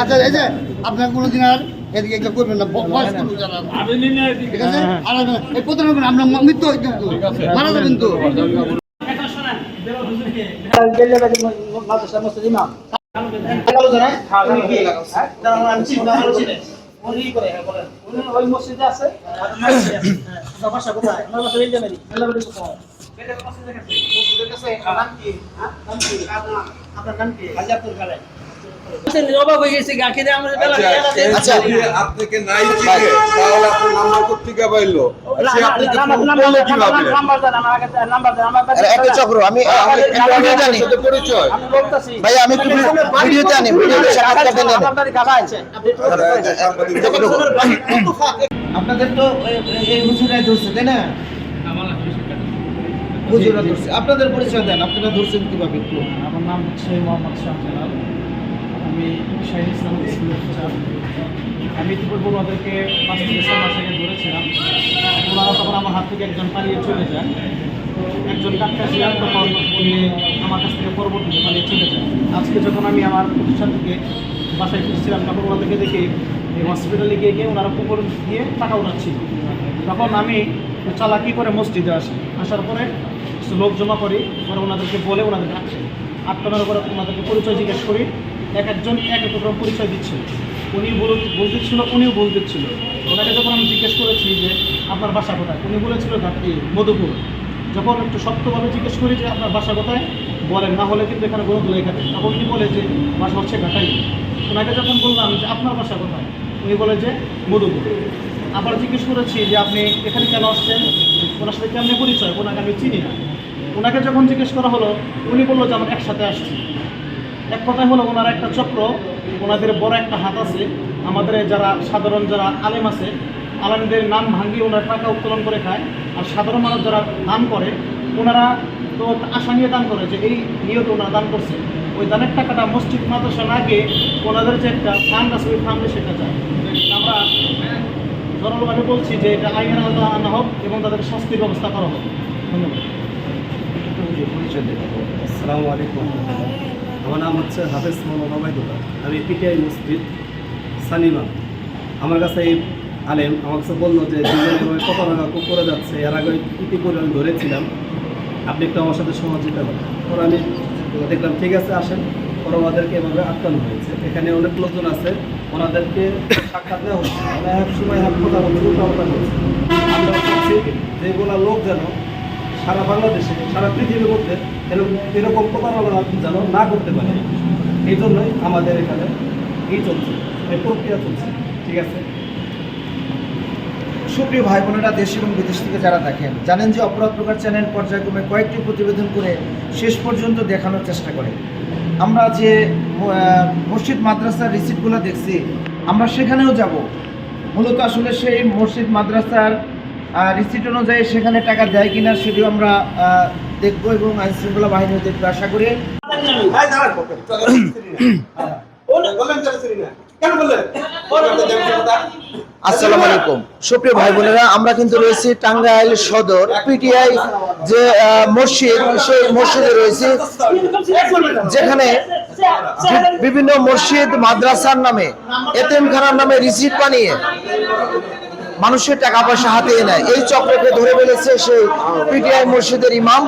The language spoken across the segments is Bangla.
আচ্ছা এই যে আপনার কোনোদিন আর এদিকে কেউ করবেন না ব- বয়স্ক লোক যারা ঠিক আছে? আর এই প্রতারণা আপনার মৃত্যু হয় কিন্তু। মারা যাবেন তো? ওই মসজিদে আছে? আপনার নাম কি আমার বাসা অবাক হয়ে গেছে গাকে দিয়ে আমাদের বেলা আচ্ছা। আপনাকে নাই চিনে তাহলে আপনার নাম্বার কোথেকে পাইলো সে আপনাকে ফোন কীভাবে নাম্বার দেন আমার আগে নাম্বার দেন আমার আরে একটা চক্র আমি আমি ভিডিওতে আনি পরিচয় আমি বলতাছি ভাই আমি একটু ভিডিওতে আনি ভিডিওতে সাক্ষাৎকার দেন আপনাদের তো এই হুজুরাই ধরছে তাই না হুজুরা ধরছে আপনাদের পরিচয় দেন আপনারা ধরছেন কীভাবে আমার নাম হচ্ছে মোহাম্মদ শাহজালাল আমি শাহিদ ইসলাম স্কুলের টিচার আমি ইতিপূর্বে ওনাদেরকে পাঁচ থেকে ছয় মাস আগে ধরেছিলাম। ওনারা তখন আমার হাত থেকে একজন পালিয়ে চলে যান। একজন ডাক্তার ছিলেন তখন উনি আমার কাছ থেকে পরবর্তীতে পালিয়ে চলে যান। আজকে যখন আমি আমার প্রতিষ্ঠান থেকে বাসায় ফিরছিলাম, তখন ওনাদেরকে দেখি এই হসপিটালে গিয়ে গিয়ে ওনারা পুকুর দিয়ে টাকা উঠাচ্ছিল তখন আমি চালাকি করে মসজিদে আসি? আসার পরে লোক জমা করি, পরে ওনাদেরকে বলে ওনাদেরকে আটকে আটকানোর পরে ওনাদেরকে পরিচয় জিজ্ঞেস করি এক একজন এক এক রকম পরিচয় দিচ্ছিল। উনি বল- বলতেছিল, উনিও বলতেছিল। ওনাকে যখন আমি জিজ্ঞেস করেছি যে, আপনার বাসা কোথায়? উনি বলেছিল মধুপুর। যখন একটু শক্তভাবে জিজ্ঞেস করি যে, আপনার বাসা কোথায়? বলেন, না হলে কিন্তু এখানে কোনো লেখা থাকে তখন উনি বলে যে, বাসা হচ্ছে ঘাটাই ওনাকে যখন বললাম যে, আপনার বাসা কোথায়? উনি বলে যে, মধুপুর। আবার জিজ্ঞেস করেছি যে, আপনি এখানে কেন আসছেন? ওনার সাথে কেমনি পরিচয়? ওনাকে আমি চিনি না। ওনাকে যখন জিজ্ঞেস করা হলো, উনি বলল যে, আমরা একসাথে আসছি। এক কথায় হলো ওনার একটা চক্র, ওনাদের বড় একটা হাত আছে। আমাদের যারা সাধারণ যারা আলেম আছে, আলেমদের নাম ভাঙিয়ে ওনারা টাকা উত্তোলন করে খায়। আর সাধারণ মানুষ যারা দান করে, ওনারা তো আশা নিয়ে দান করে যে এই নিয়ত ওনারা দান করছে। ওই দানের টাকাটা মসজিদ, মাদ্রাসা না গিয়ে ওনাদের যে একটা ফান্ড আছে, ওই ফান্ডে সেটা যায় আমরা জনগণভাবে বলছি যে এটা আইনের আওতা আনা হোক এবং তাদের শাস্তির ব্যবস্থা করা হোক। ধন্যবাদ। আসসালামু আলাইকুম। আমার নাম হচ্ছে হাফেজ মোহাম্মদ ওবায়দুল্লাহ। আমি পিটিআই মসজিদ সানিমা। আমার কাছে এই আলেম আমার কাছে বলল যে দুজনে কত টাকা করে যাচ্ছে। এর আগে ইতি করে আমি ধরেছিলাম। আপনি একটু আমার সাথে সহযোগিতা করেন পরে আমি দেখলাম, ঠিক আছে, আসেন। পরে ওনাদেরকে এভাবে আটকানো হয়েছে। এখানে অনেক লোকজন আছে। ওনাদেরকে সাক্ষাৎ দেওয়া হচ্ছে। ওরা এক সময় এক কথা চাচ্ছি যেগুলো লোক যেন সারা বাংলাদেশে, সারা পৃথিবীর মধ্যে এরকম এরকম প্রতারণা যেন না করতে পারে। এই জন্যই আমাদের এখানে এই চলছে, এই প্রক্রিয়া চলছে, ঠিক আছে? সুপ্রিয় ভাই বোনেরা, দেশ এবং বিদেশ থেকে যারা দেখেন, জানেন যে অপরাধ প্রকার চ্যানেল পর্যায়ক্রমে কয়েকটি প্রতিবেদন করে শেষ পর্যন্ত দেখানোর চেষ্টা করে। আমরা যে মসজিদ, মাদ্রাসার রিসিপ্টগুলো দেখছি, আমরা সেখানেও যাব। মূলত আসলে সেই মসজিদ, মাদ্রাসার রিসিপ্ট অনুযায়ী সেখানে টাকা দেয় কিনা সেটিও আমরা আহ, দেখব এবং আইন শৃঙ্খলা বাহিনীও দেখব আশা করি। আসসালামু আলাইকুম। সুপ্রিয় ভাই বোনেরা আমরা কিন্তু রয়েছি টাঙ্গাইল সদর পিটিআই যে আহ, মসজিদ সেই মসজিদে রয়েছি যেখানে বিভিন্ন মসজিদ মাদ্রাসার নামে এতিমখানার নামে রিসিট বানিয়ে মানুষের টাকা পয়সা হাতিয়ে নেয়। এই চক্রকে ধরে ফেলেছে সেই পিটিআই মসজিদের ইমাম।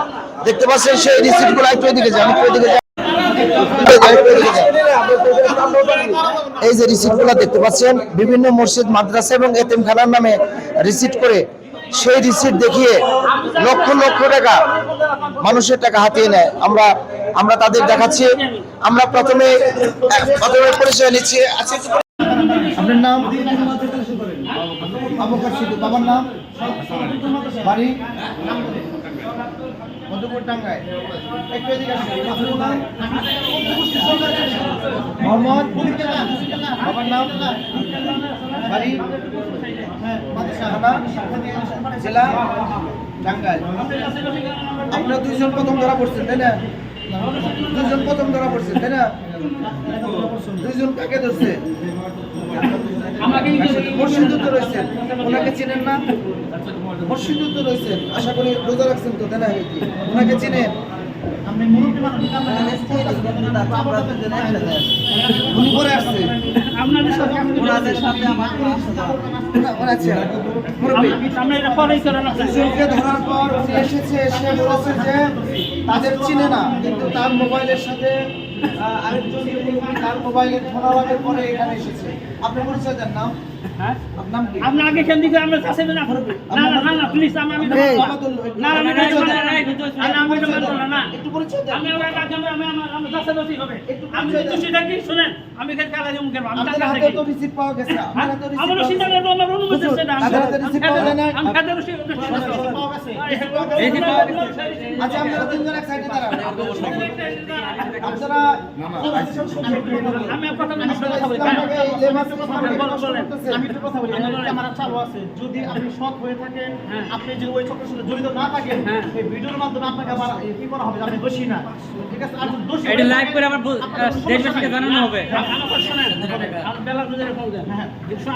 দেখতে পাচ্ছেন সেই রিসিটগুলো একটু এদিকে যান, একটু যান। এই যে রিসিটগুলো দেখতে পাচ্ছেন, বিভিন্ন মসজিদ মাদ্রাসা এবং এতিমখানার নামে রিসিট করে সেই রিসিট দেখিয়ে লক্ষ লক্ষ টাকা মানুষের টাকা হাতিয়ে নেয়। আমরা আমরা তাদের দেখাচ্ছি। আমরা প্রথমে প্রথমে পরিচয় নিচ্ছি। আচ্ছা আপনার নাম? আবুকার সিদ্ধু বাবার নাম? বাড়ি? মধুপুর বাড়ি? জেলা? টাঙ্গাইল আপনারা দুইজন প্রথম ধরা পড়ছেন, তাই না? দুজন প্রথম ধরা পড়ছে তাই না? দুইজন কাকে ধরছে? তো রয়েছেন। ওনাকে চিনেন না? তো রয়েছেন। আশা করি রোজা রাখছেন তো তাই না ওনাকে চিনেন? মুরব্বী মানুষ উনি পরে আসছে। আপনাদের সাথে সাথে আমার আচ্ছা না। দুজনকে ধরার পর এসেছে এসে বলেছে যে তাদের চিনে না কিন্তু তার মোবাইলের সাথে আরেকজন তার মোবাইলে ধরা লাগার পরে এখানে এসেছে। আপনার পরিচয় দেন নাম? হ্যাঁ আপনার কি আগে কেন দিকে আমরা কাছে না না না না না প্লিজ আমি আমি না না আমি না না আমি না না একটু পরিচয় আমি আমার কাছে আমি আমার আমার কাছে দোষী হবে আমি দেন। দোষী থাকি শুনেন আমি এখানে কালা দিমু কেন আমি আপনার হাতে তো রিসিপ্ট পাওয়া গেছে আপনার হাতে receipt আমার পাওয়া রসিদ গেছে। আমার অনুমতি আছে না তাদের হাতে receipt পাওয়া যায় না? আমি খাদ্য রসিদ আচ্ছা আপনারা তিনজন এক সাইডে দাঁড়ান আপনারা আমি কথা বলি আপনারা কথা বলি ইসলামকে এই লেবাসে বলেন, বলেন। করতেছেন। আমি একটু কথা বলি ক্যামেরা চালু আছে। যদি আপনি সৎ হয়ে থাকেন হ্যাঁ। আপনি যদি ওই চক্রের সাথে জড়িত না থাকেন হ্যাঁ। এই ভিডিওর মাধ্যমে আপনাকে আবার কি করা হবে আপনি দোষী না। ঠিক আছে? আর দোষী এটা লাইভ করে আবার দেশবাসীকে জানানো হবে।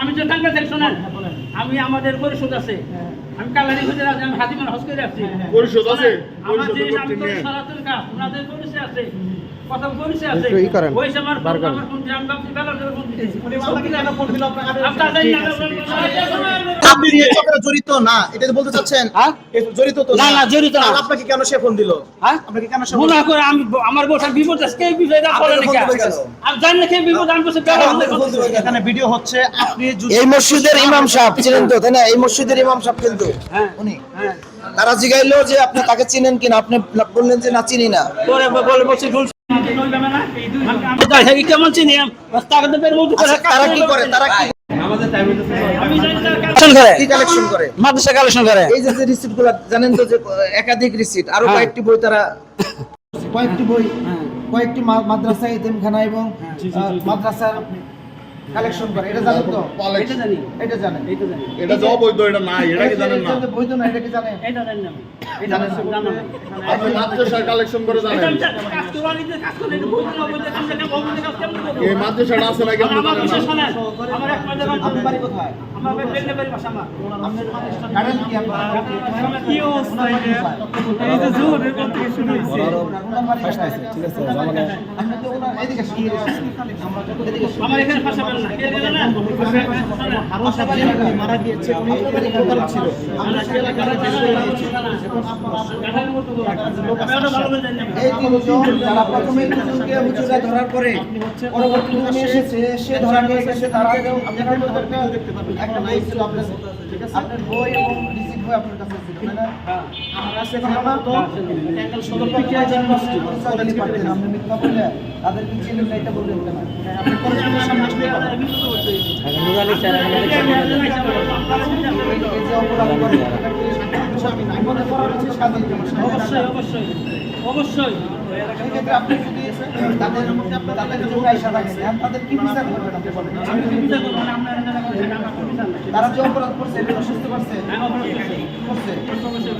আমি যে টাঙ্গা থেকে শোনেন। আমি আমাদের পরিষদ আছে। আমি কালারি খুঁজে আছি আমি হাতিমান হস করে আসছি পরিষদ আছে? আমার। সনাতন কাজ ওনাদের পরিচয় আছে। ই করেন, বার করেন। না আপনি এই চক্রে জড়িত না এটা বলতে চাচ্ছেন হ্যাঁ? জড়িত তো না, না, জড়িত না। আপনাকে কেন সে ফোন দিল? হ্যাঁ? আপনাকে কেন সে ফোন করে আমি আমার বসার বিপদ আছে কে বিপদ এটা করে নাকি ফোন দিবে কেন? আমি জানি না কে বিপদ আমি বসে বেলা আপনাকে ফোন দিবে কেন? এখানে ভিডিও হচ্ছে আপনি এই মসজিদের ইমাম সাহেব চিনেন তো তাই না? এই মসজিদের ইমাম সাহেব কিন্তু। হ্যাঁ উনি। হ্যাঁ। তারা জিগাইলো যে আপনি তাকে চিনেন কিনা আপনি বললেন যে না চিনি না। কেমন চিনি? তারা কি করে? তারা কি কালেকশন করে। মাদ্রাসা কালেকশন করে। এই যে যে রিসিপ্টগুলো জানেন তো যে একাধিক রিসিপ্ট আরও হ্যাঁ। কয়েকটি বই তারা কয়েকটি বই কয়েকটি মা- মাদ্রাসা এতিমখানা এবং মাদ্রাসার কালেকশন করে এটা জানেন তো? এটা জানি এটা জানেন। এটা জানি। এটা অবৈধ এটা নাই এটা কি জানেন না? এটা বৈধ না এটা কি জানেন? এটা জানি না এটা জানি না। আপনি মাদ্রাসার কালেকশন করে জানেন। আমি কাজ করে বাড়িতে কাজ করে, এটা বলতে না বলতে কাজ করে, বলতে কাজ কেমন এই মাদ্রাসাটা আছে নাকি আপনি আমার জানেন না? আমার এক মাঝে আপনার বাড়ি কোথায়? আমার বাড়ি বেলডে বাড়ি বাসা আমার। গার্ডেন কি আপনার? কি অবস্থা এই যে জোরের কথা শুনে হইছে ওনার বাড়ি কোথায়? ঠিক আছে আপনি তো এদিকে শুনে আমরা যত এদিকে আমার এখানে না। আরও মারা গিয়েছে উনি ছিল আমরা সেই। এই তিনজন যারা প্রথমে দুজনকে হুজুরা ধরার পরে এসেছে সে ধরা নিয়ে গেছে তার আগেও আপনার একটা বই এবং আপনার কাছে তাই না? আমরা আমরা তো আপনি মিথ্যা বললে তাদেরকে না এটা বললেন কেন? আপনি সামনে পারেন। এই যে অপরাধ করে আমি নাই মনে অবশ্যই অবশ্যই। অবশ্যই। সেক্ষেত্রে আপনি যদি তাদের তাদের যদি পয়সা থাকে তাদের কি বিচার করবেন আপনি বলেন? আমি তো বিচার করব না, আপনার এখানে বলছেন, আমার কোনো বিচার তারা যে অপরাধ করছে এটা সুস্থ করছে। হ্যাঁ,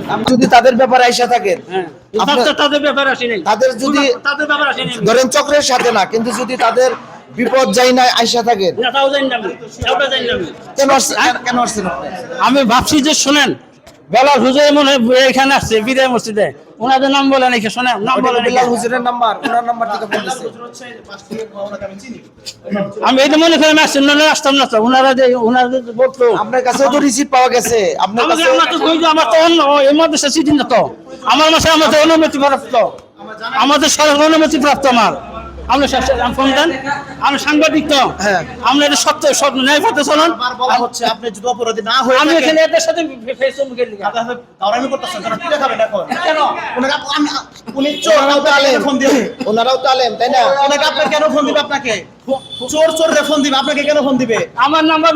আপনি যদি তাদের ব্যাপারে আইসা থাকেন হ্যাঁ। তাদের- ব্যাপার আসি নাই তাদের যদি- তাদের ব্যাপার আসি নাই ধরেন চক্রের সাথে না কিন্তু যদি তাদের বিপদ যাই না আইসা থাকেন। না আমি। কেন কেন আসছেন ভাবছি যে শোনেন বেলাল হুজুর মনে হয় এখানে আসছে বিদায় মসজিদে। ওনাদের নাম বলেন এখানে শোনেন নাম বলে বলেন এখানে। হুজুরের নাম্বার ওনার নাম্বার থেকে ফোন দিছে আমি এই তো মনে করে আসছেন না আসতাম না তো। ওনারা যে ওনারা যে বলতো। আপনার কাছে তো রিসিপ্ট পাওয়া গেছে। আপনার কাছে আমার তো কই যে আমার তো অন্য এই মাদ্রাসা সিটি না তো। আমার মাসে আমার তো অনুমতি প্রাপ্ত। আমাদের সরকার অনুমতি প্রাপ্ত আমার। সাংবাদিক তো। হ্যাঁ। আমরা এটা সত্য সব ন্যায় পথে চলুন। হচ্ছে আপনি যদি অপরাধী না হয়ে আমি এখানে এদের সাথে ফেসবুকে লিখা আপনার সাথে দাওরামি করতেছেন কেন? কি দেখাবেন এখন? কেন? ওনাকে উনি চোর তো আলেম ফোন দিবে? ওনারাও তো আলেম তাই না? ওনাকে আপনাকে কেন ফোন দিবে আপনাকে? চোর চোর ফোন দিবে আপনাকে কেন ফোন দিবে? আমার নাম্বার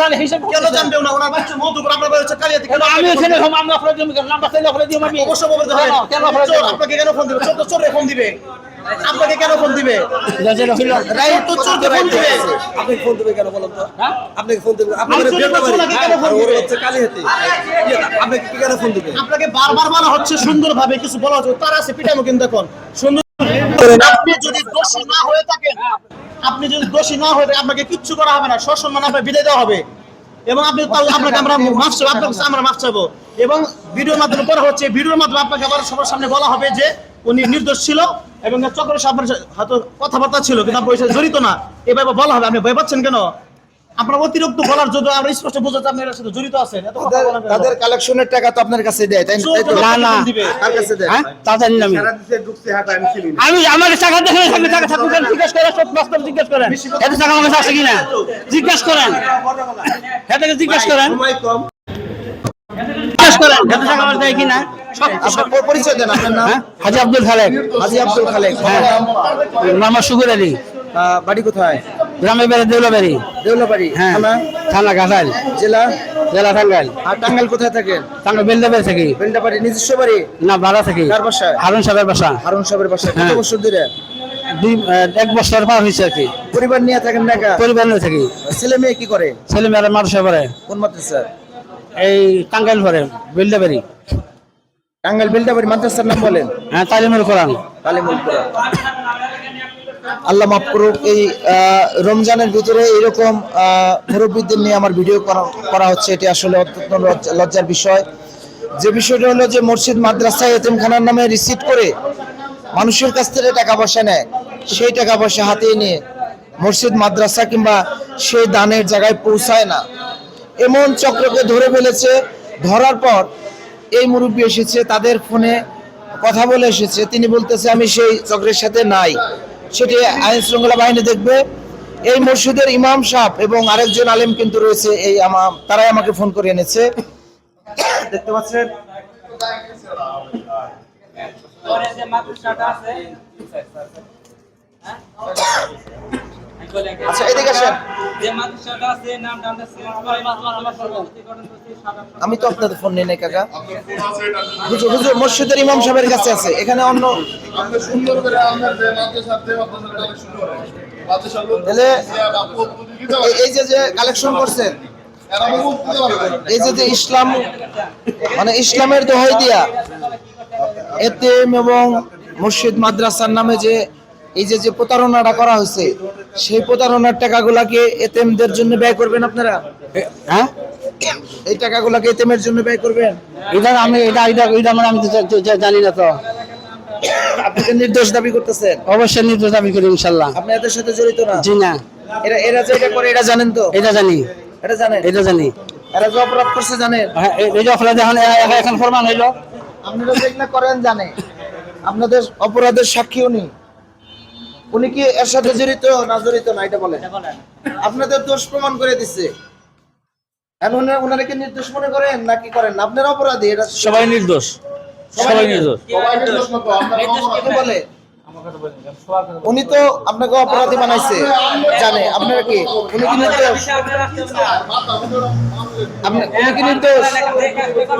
জানে হিসাব কেন জানবে না ওনার বাচ্চা মধু আপনার বাড়ি হচ্ছে কালিয়াতে। কেন আমি এখানে হোম আমরা অপরাধ নাম্বার চাইলে অপরাধ দিই আমি। অবশ্যই বলতে কেন? কেন আপনাকে কেন ফোন দিবে? চোর তো চোর ফোন দিবে। আপনাকে কেন ফোন দিবে? রাইট তো চোর ফোন দিবে। আপনাকে ফোন দেবে কেন বলুন তো আপনাকে ফোন দেবে। আমি চোর করছি কেন ফোন দিবে। কালি হাতে আপনাকে কেন ফোন দিবে? আপনাকে বারবার বলা হচ্ছে সুন্দরভাবে কিছু বলা হচ্ছে। তারা আছে পিটানো কিন্তু এখন। সুন্দর আপনি যদি দোষী না হয়ে থাকেন আপনি যদি দোষী না হয়ে থাকেন আপনাকে কিচ্ছু করা হবে না। সসম্মান আপনাকে বিদায় দেওয়া হবে। এবং আপনি তাহলে আপনাকে আমরা মাফ চাবো আপনার কাছে আমরা মাফ চাবো এবং ভিডিওর মাধ্যমে করা হচ্ছে ভিডিওর মাধ্যমে আপনাকে আবার সবার সামনে বলা হবে যে উনি নির্দোষ ছিল। এবং চক্র আপনার সাথে হয়তো কথাবার্তা ছিল কিন্তু আপনার সাথে জড়িত না এভাবে বলা হবে আপনি ভয় পাচ্ছেন কেন আপনার অতিরিক্ত বলার জন্য আমরা স্পষ্ট বোঝাতে আপনি এর সাথে জড়িত আছেন এত কথা তাদের- বলা তাদের কালেকশনের টাকা তো আপনার কাছে দেয় তাই না, না। দিবে কার কাছে দেয় হ্যাঁ তা জানি না আমি আমি আমার টাকা দেখে টাকা জিজ্ঞেস করেন সব জিজ্ঞেস করেন এত টাকা আমার কাছে আছে কিনা জিজ্ঞেস করেন এটাকে জিজ্ঞেস করেন করেন এত টাকা আমার দেয় কিনা? আপনার পরিচয় দেন আপনার নাম? হ্যাঁ? হাজি আব্দুল খালেক। হাজি আব্দুল খালেক। হ্যাঁ। মামা শুকুর আলী। বাড়ি কোথায়? গ্রামে বেড়ে দেউলাবাড়ি। দেউলাবাড়ি। হ্যাঁ। থানা? গাছাইল জেলা? জেলা টাঙ্গাইল। আর টাঙ্গাইল কোথায় থাকেন টাঙ্গাইল বেলদাবের থাকি। বেলডাবাড়ি নিজস্ব বাড়ি? না ভাড়া থাকি। কার? হারুন সাহেবের বাসা। হারুন সাহেবের বাসায় কত হ্যাঁ। বছর ধরে? দুই এক বছর পার হয়েছে আর কি। পরিবার নিয়ে থাকেন না পরিবার নিয়ে থাকি। ছেলে মেয়ে কি করে? ছেলে মেয়েরা মাদ্রাসা পড়ে। কোন মাদ্রাসা এই টাঙ্গাইল পড়ে বেলদাবাড়ি টাঙ্গাইল বেলডাবাড়ি মাদ্রাসার নাম বলেন? হ্যাঁ তালিমুল কোরআন। তালিমুল কোরআন। আল্লাহ মাফ করুক এই রমজানের ভিতরে এরকম মুরব্বীদের নিয়ে আমার ভিডিও করা হচ্ছে এটি আসলে অত্যন্ত লজ্জা- লজ্জার বিষয়। যে বিষয়টা হলো যে মসজিদ মাদ্রাসায় এতিমখানার নামে রিসিভ করে মানুষের কাছ থেকে টাকা পয়সা নেয়। সেই টাকা পয়সা হাতিয়ে নিয়ে মসজিদ মাদ্রাসা কিংবা সেই দানের জায়গায় পৌঁছায় না। এমন চক্রকে ধরে ফেলেছে, ধরার পর এই মুরব্বী এসেছে, তাদের ফোনে কথা বলে এসেছে। তিনি বলতেছে, আমি সেই চক্রের সাথে নাই। সেটি আইন শৃঙ্খলা বাহিনী দেখবে। এই মসজিদের ইমাম সাহেব এবং আরেকজন আলেম কিন্তু রয়েছে, এই আমা- তারাই আমাকে ফোন করে এনেছে। দেখতে পাচ্ছেন? আছে আচ্ছা এদিকে আসেন। আমি তো আপনাদের ফোন নিই নাই কাকা। হুজুর হুজুর মসজিদের ইমাম সাহেবের কাছে আছে। এখানে অন্য এই- যে যে কালেকশন করছেন। এই যে যে ইসলাম মানে ইসলামের দোহাই দিয়া এতিম এবং মসজিদ মাদ্রাসার নামে যে এই যে যে প্রতারণাটা করা হয়েছে সেই প্রতারণার টাকাগুলাকে এতেমদের জন্য ব্যয় করবেন আপনারা? হ্যাঁ? এই টাকাগুলাকে এতেমের জন্য ব্যয় করবেন? এটা আমি এটা এটা এটা মানে আমি তো জানি না তো। আপনাকে নির্দোষ দাবি করতেছেন। অবশ্যই নির্দেশ দাবি করি ইনশাল্লাহ। আপনি এদের সাথে জড়িত না? জি না। এরা এরা যে এটা করে এটা জানেন তো? এটা জানি। এটা জানেন? এটা জানি। এরা যে অপরাধ করছে জানেন? হ্যাঁ এই যে অপরাধ এখন এখন প্রমাণ হইল। আপনারা যেগুলো করেন জানে আপনাদের অপরাধের সাক্ষী উনি উনি কি এর সাথে জড়িত? না জড়িত না এটা বলে আপনাদের দোষ প্রমাণ করে দিচ্ছে ওনারা- কি নির্দোষ মনে করেন নাকি করেন? আপনারা অপরাধী এটা সবাই নির্দোষ। সবাই নির্দোষ। সবাই নির্দোষ না তো আমরা কে বলে? উনি তো আপনাকে অপরাধী বানাইছে জানে। আপনারা কি? উনি কি নির্দোষ? উনি কি নির্দোষ?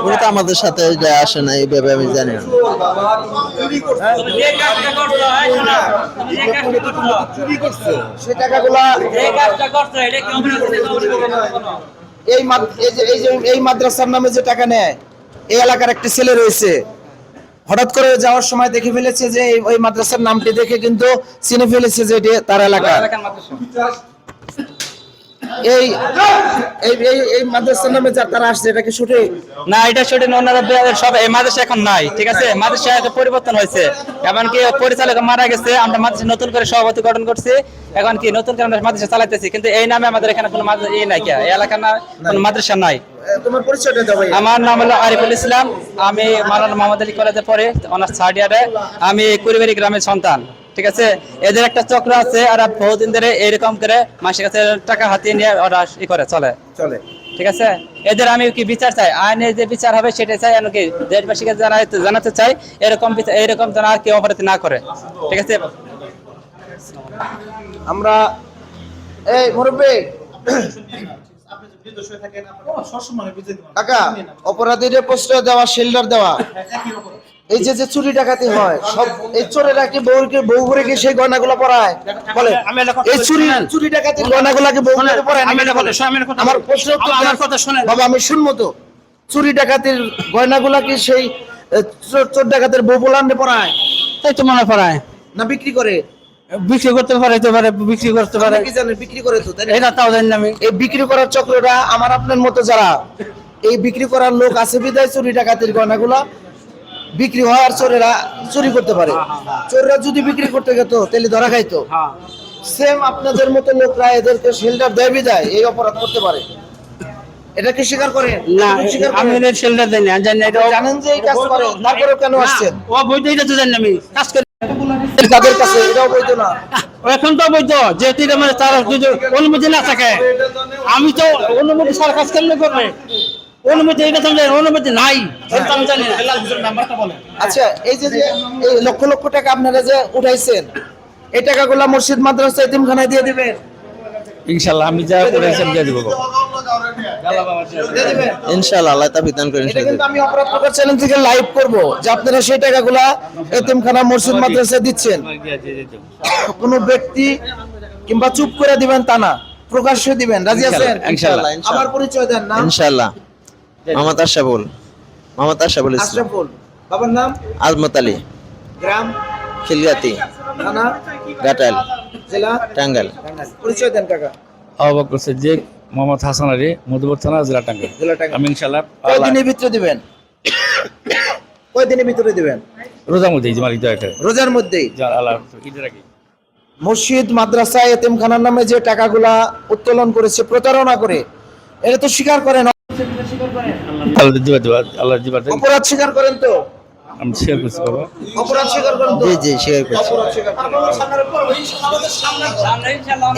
ওটা তো আমাদের সাথে আসে না এইভাবে আমি জানি না। এই টাকাগুলা যে এই মাদ্রাসার নামে যে টাকা নেয় এই এলাকার একটা ছেলে রয়েছে। হঠাৎ করে যাওয়ার সময় দেখে ফেলেছে যে ওই মাদ্রাসার নামটি দেখে কিন্তু চিনে ফেলেছে যে এটি তার এলাকা। এই এই এই এই মাদ্রাসার নামে যা তারা আসছে এটা কি সঠিক? না এটা সেটা ওনারা সব এই মাদ্রাসা এখন নাই ঠিক আছে? মাদ্রাসা একটা পরিবর্তন হয়েছে। এমনকি পরিচালক মারা গেছে আমরা মাদ্রাসা নতুন করে সভাপতি গঠন করছি। এখন কি নতুন করে আমরা মাদ্রাসা চালাইতেছি? কিন্তু এই নামে আমাদের এখানে কোনো মাদ্রাসা এই নাই কি এই এলাকা না কোনো মাদ্রাসা নাই। তোমার পরিচয়টা দাও ভাই আমার নাম হলো আরিফুল ইসলাম। আমি মালানা মোহাম্মদ আলী কলেজে পড়ে অনার্স থার্ড ইয়ারে। আমি কুড়িবাড়ি গ্রামের সন্তান। ঠিক আছে? এদের একটা চক্র আছে আর বহুদিন ধরে এরকম করে মাসের কাছে টাকা হাতিয়ে নিয়ে ওরা ই করে চলে। চলে। ঠিক আছে? এদের আমি কি বিচার চাই? আইনের যে বিচার হবে সেটাই চাই আমি দেশবাসীকে জানাতে জানাতে চাই? এরকম বিচার এরকম যেন আর কেউ অপরাধী না করে। ঠিক আছে? আমরা এই মুরব্বী। হয়ে কাকা অপরাধীদের প্রশ্রয় দেওয়া শেল্টার দেওয়া। রকম। এই যে যে চুরি ডাকাতি হয় সব এই চোরেরা কি বউকে বউ করে কি সেই গয়নাগুলো পরায়? বলে এই চুরি চুরি ডাকাতি গয়নাগুলো কি বউ করে পরায় আমার প্রশ্ন আমার কথা শোনেন। বাবা আমি শুনব তো। চুরি ডাকাতির গয়নাগুলো কি সেই চোর ডাকাতের বউ পোলান্ডে পরায়? তাই তো মনে পড়ায়। না বিক্রি করে? বিক্রি করতে পারে তো পারে বিক্রি করতে পারে। কি জানেন বিক্রি করে তো তাই না? এটা তাও জানি আমি। এই বিক্রি করার চক্রটা আমার আপনার মতো যারা এই বিক্রি করার লোক আছে বিদায় চুরি ডাকাতির গয়নাগুলা বিক্রি হওয়ার চোরেরা চুরি করতে পারে। চোরেরা যদি বিক্রি করতে যেত তাহলে ধরা খাইতো। হ্যাঁ। সেম আপনাদের মতো লোকরা এদেরকে শেল্টার দেয় বিদায় এই অপরাধ করতে পারে। এটা কি স্বীকার করেন? না স্বীকার আমি এর শেল্টার জানি না জানি এটা জানেন যে এই কাজ করে তারপরে কেন আসছেন? ও বৈধ এটা তো জানি আমি। কাজ করি তাদের কাছে এটাও বৈধ না। এখন তো বৈধ যেহেতু মানে তার অনুমতি না থাকে। আমি তো অনুমতি সারা কাজ কেমনে করবে? অনুমতি এটা তো অনুমতি নাই। আমি জানি না আচ্ছা এই যে যে এই লক্ষ লক্ষ টাকা আপনারা যে উঠাইছেন এই টাকাগুলা মসজিদ মাদ্রাসা এতিমখানায় দিয়ে দিবেন? ইনশাল্লাহ আমি যা করেছি আমি দিয়ে দিব। ইনশাআল্লাহ আল্লাহ তা বিধান করেন এটা কিন্তু আমি অপরাধ প্রকার চ্যানেল থেকে লাইভ করব যে আপনারা সেই টাকাগুলা এতিমখানা মসজিদ মাদ্রাসা দিচ্ছেন। কোনো ব্যক্তি কিংবা চুপ করে দিবেন তা না প্রকাশ্যে দিবেন। রাজি আছেন? ইনশাআল্লাহ, ইনশাআল্লাহ। আমার পরিচয় দেন না। ইনশাআল্লাহ। মোহাম্মদ আশরাফুল মোহাম্মদ আশরাফুল ইসলাম। আশরাফুল। বাবার নাম? আজমত আলী। গ্রাম? খিলগাতি। থানা? গাটাল। জেলা? টাঙ্গাইল। পরিচয় দেন কাকা। সিদ্দিক মোহাম্মদ হাসান আলী মধুপুর থানা জেলা টাঙ্গাইল। জেলা টাঙ্গাইল। আমি কয়দিনের ভিতরে দিবেন? কয়দিনের ভিতরে দিবেন? রোজার মধ্যেই মালিক দয়া করে রোজার মধ্যেই? আল্লাহ ঈদের আগে মসজিদ মাদ্রাসা এতিমখানার নামে যে টাকাগুলা উত্তোলন করেছে প্রতারণা করে এটা তো স্বীকার করেন আল্লাহ আল্লাহ অপরাধ স্বীকার করেন তো? আমি শেয়ার করছি বাবা। অপরাধ স্বীকার করেন জি জি শেয়ার করছি। অপরাধ স্বীকার করেন।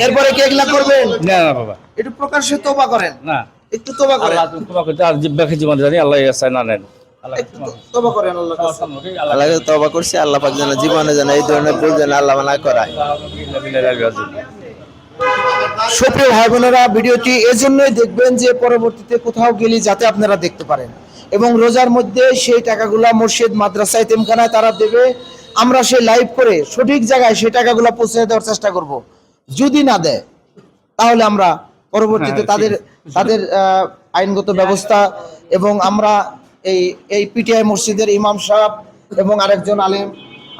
এরপরে কি এগুলা করবেন? না না বাবা। একটু প্রকাশ্যে তোবা করেন। না। একটু তোবা করেন। আল্লাহ তুমি তোমাকে আর জিব্বাকে জীবন জানি আল্লাহ ইয়াসায় না নেন। আল্লাহ একটু তো- তোবা করেন আল্লাহ কাছে। আল্লাহকে তওবা করছি আল্লাহ পাক যেন জীবনে যেন এই ধরনের ভুল যেন আল্লাহ না করায়। সুপ্রিয় ভাই বোনেরা ভিডিওটি এজন্যই দেখবেন যে পরবর্তীতে কোথাও গেলে যাতে আপনারা দেখতে পারেন। এবং রোজার মধ্যে সেই টাকাগুলা মসজিদ মাদ্রাসায় তেমখানায় তারা দেবে। আমরা সেই লাইভ করে সঠিক জায়গায় সেই টাকাগুলা পৌঁছে দেওয়ার চেষ্টা করব। যদি না দেয় তাহলে আমরা পরবর্তীতে তাদের তাদের আইনগত ব্যবস্থা এবং আমরা এই এই পিটিআই মসজিদের ইমাম সাহেব এবং আরেকজন আলেম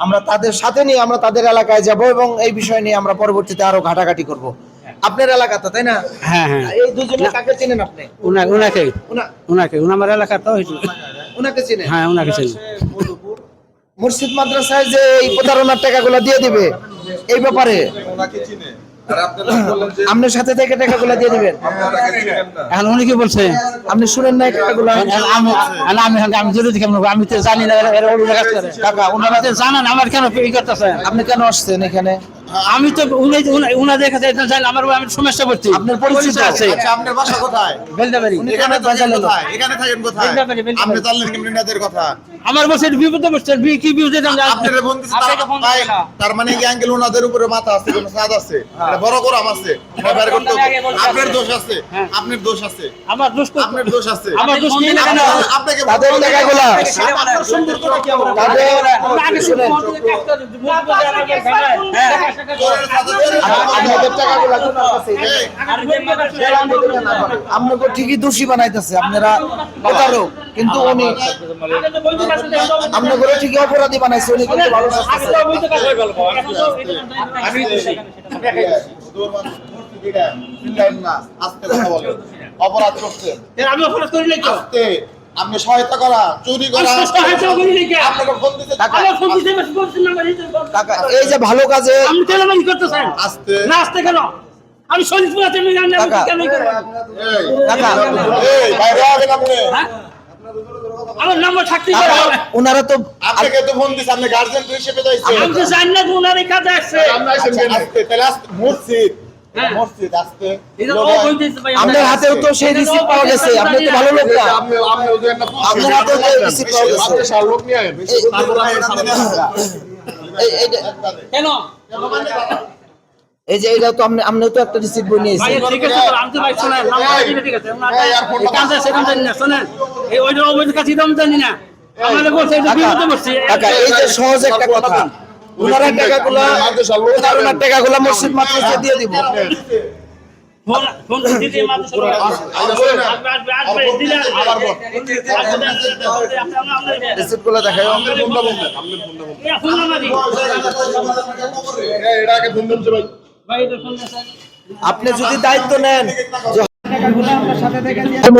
আমরা তাদের সাথে নিয়ে আমরা তাদের এলাকায় যাব এবং এই বিষয় নিয়ে আমরা পরবর্তীতে আরও ঘাটাঘাটি করব। আপনার এলাকাতে তাই না? হ্যাঁ হ্যাঁ। এই দুজনে কাকে চিনেন আপনি? উনা- উনাকে উনাকে তো উনাকে চিনেন? হ্যাঁ উনাকে মসজিদ মাদ্রাসায় যে এই প্রতারণার টাকাগুলো দিয়ে দিবে এই ব্যাপারে। আপনারা সাথে থেকে টাকাগুলো দিয়ে দিবেন। এখন উনি কি বলছে? আপনি শুনেন না টাকাগুলো। আমি আমি আমি আমি তো জানি না এরা- এরা কাজ করে। কাকা ওনারা ওনারা জানেন আমার কেন করতেছে? আপনি কেন আসছেন এখানে? আমি তো উনি উনি- উনাদের কাছে এটা জানি আমার আমি সমস্যা করছি। আপনার পরিচিত আছে। আচ্ছা আপনার বাসা কোথায়? বেলদাবাড়ি এখানে থাকেন কোথায়? এখানে থাকেন কোথায়? বেলদাবাড়ি, বেলদাবাড়ি। আপনি জানলেন কেমন কথা। আমার বসে বিপদে বসছে বি- কি বিপদে আপনারা ফোন তার মানে কি আঙ্কেল ওনাদের উপরে মাথা আছে কোনো সাদ আছে এটা বড় করাম আছে বের করতে। আপনার দোষ আছে হ্যাঁ। আপনার দোষ আছে আমার দোষ তো- আপনার দোষ আছে আমার দোষ নেই না? আপনার- আপনাকে তাদের টাকাগুলা আপনার সম্পর্কটা কি আমার আগে শুনে হ্যাঁ। চোরের সাথে চোরের আপনাদের টাকাগুলা কোনার কাছে আপনাকে ঠিকই দোষী বানাইতেছে আপনারা প্রতারক কিন্তু উনি আপনাকে ঠিকই অপরাধী বানাইছে? উনি কিন্তু ভালো। অপরাধ করছেন আমি অপরাধ করি নাই আপনি সহায়তা করা চুরি করা। আমি কে? আমার আমার এই যে ভালো কাজে আপনি তেলাবাজি করতেছেন। আস্তে না আসতে কেন? আমি আছে আমি জানি আমি কেন কাকা এই, বাইরে আপনি। হ্যাঁ? আমার নাম্বার থাকতেই পারে। ওনারা তো আপনাকে তো ফোন দিছে আপনি গার্জেন হিসেবে যাইছেন আমি তো জানি না ওনার এই কাজে আসছে। আচ্ছা, আস্তে তাহলে আস্তে মসজিদ হ্যাঁ। মসজিদ আস্তে এটা ও লোক- বলতেছে ভাই, আপনার হাতেও তো সেই রিসিপ্ট পাওয়া গেছে আপনি তো ভালো লোক না। আপনি আপনি ওদের একটা আপনার হাতেও তো রিসিপ্ট পাওয়া গেছে। আপনি সার লোক নিয়ে কেন? এই যে এটা তো আপনি আপনিও তো একটা রিসিপ্ট বই নিয়েছেন ঠিক আছে আমি তো ভাই শোনেন নাম্বার ঠিক আছে কাজে শোনেন। অবৈধ জানি না। আমাদের বলছে এটা বিরুদ্ধে বলছে। এই যে সহজ একটা কথা। ওনারা টাকাগুলা ওনার টাকাগুলা মসজিদ মাদ্রাসা দিয়ে দিব। আপনি যদি দায়িত্ব নেন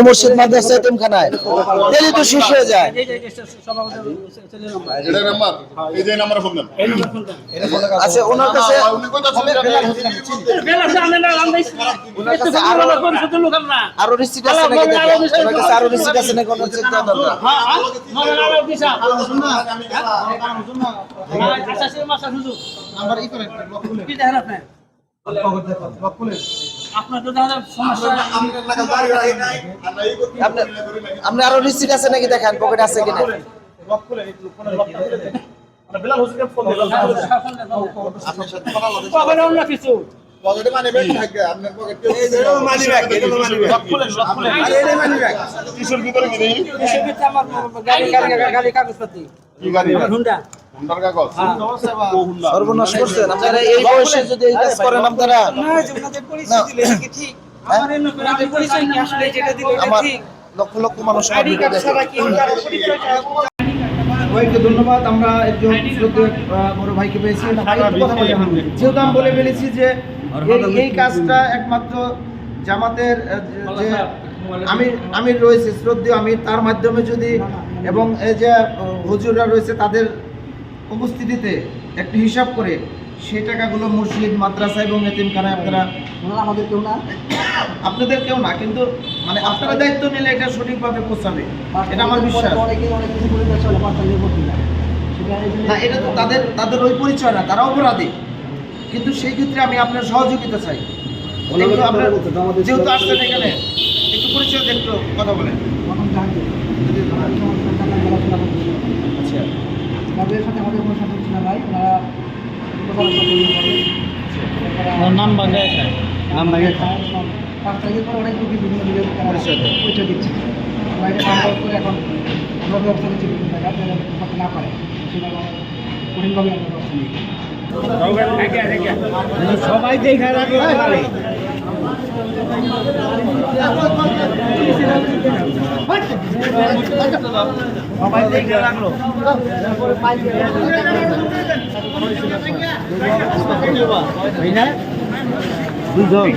মসজিদ মাদ্রাসা এতিমখানায়। তাহলে তো শেষ হয়ে যায়। এটা নাম্বার। এই যে নাম্বারে ফোন দেন। আচ্ছা ওনার কাছে আরও রিসিট আছে নাকি দেখেন ওনার কাছে আরও রিসিট আছে নাকি? কোনো দরকার? ই আপনার আরও রিসিট আছে নাকি দেখেন পকেট আছে কিনা? আপনার দিলাম। অন্য কিছু। মানি মানি মানি মানি সর্বনাশ করছেন আপনারা এই বয়সে যদি এই কাজ করেন আপনারা। আমার এটা আমার লক্ষ লক্ষ মানুষ ধন্যবাদ আমরা একজন বড় ভাইকে পেয়েছি। ভাই, একটু কথা বলি এখন। যেহেতু আমি বলে ফেলেছি যে এই- কাজটা একমাত্র জামাতের যে আমির আমির রয়েছে শ্রদ্ধেয় আমির তার মাধ্যমে যদি এবং এই যে হুজুররা রয়েছে তাদের উপস্থিতিতে একটু হিসাব করে সেই টাকাগুলো মসজিদ মাদ্রাসা এবং এতিমখানায় আপনারা আমাদের কেউ না। আপনাদের কেউ না কিন্তু মানে আপনারা দায়িত্ব নিলে এটা সঠিকভাবে পৌঁছাবে। এটা আমার বিশ্বাস। না এটা তো তাদের তাদের ওই পরিচয় না তারা অপরাধী। কিন্তু সেই ক্ষেত্রে আমি আপনার সহযোগিতা চাই। যেহেতু আসছেন এখানে একটু পরিচয় দিয়ে কথা বলেন। আচ্ছা। তাদের সাথে আমাদের কোনো সম্পর্ক ছিল না ভাই ওনারা নাম বাংলায় খায় নাম বাংলায় খায় পাঁচ তারিখের পর অনেক বিভিন্ন দিকে পরিচয় দিচ্ছে। করে এখন আমরা ব্যবস্থা নিচ্ছি বিভিন্ন জায়গায় যারা না পারে সেভাবে কঠিনভাবে আমরা ব্যবস্থা নিই। সবাই দেখা রাখলে সবাই দেখে রাখল। দুইজন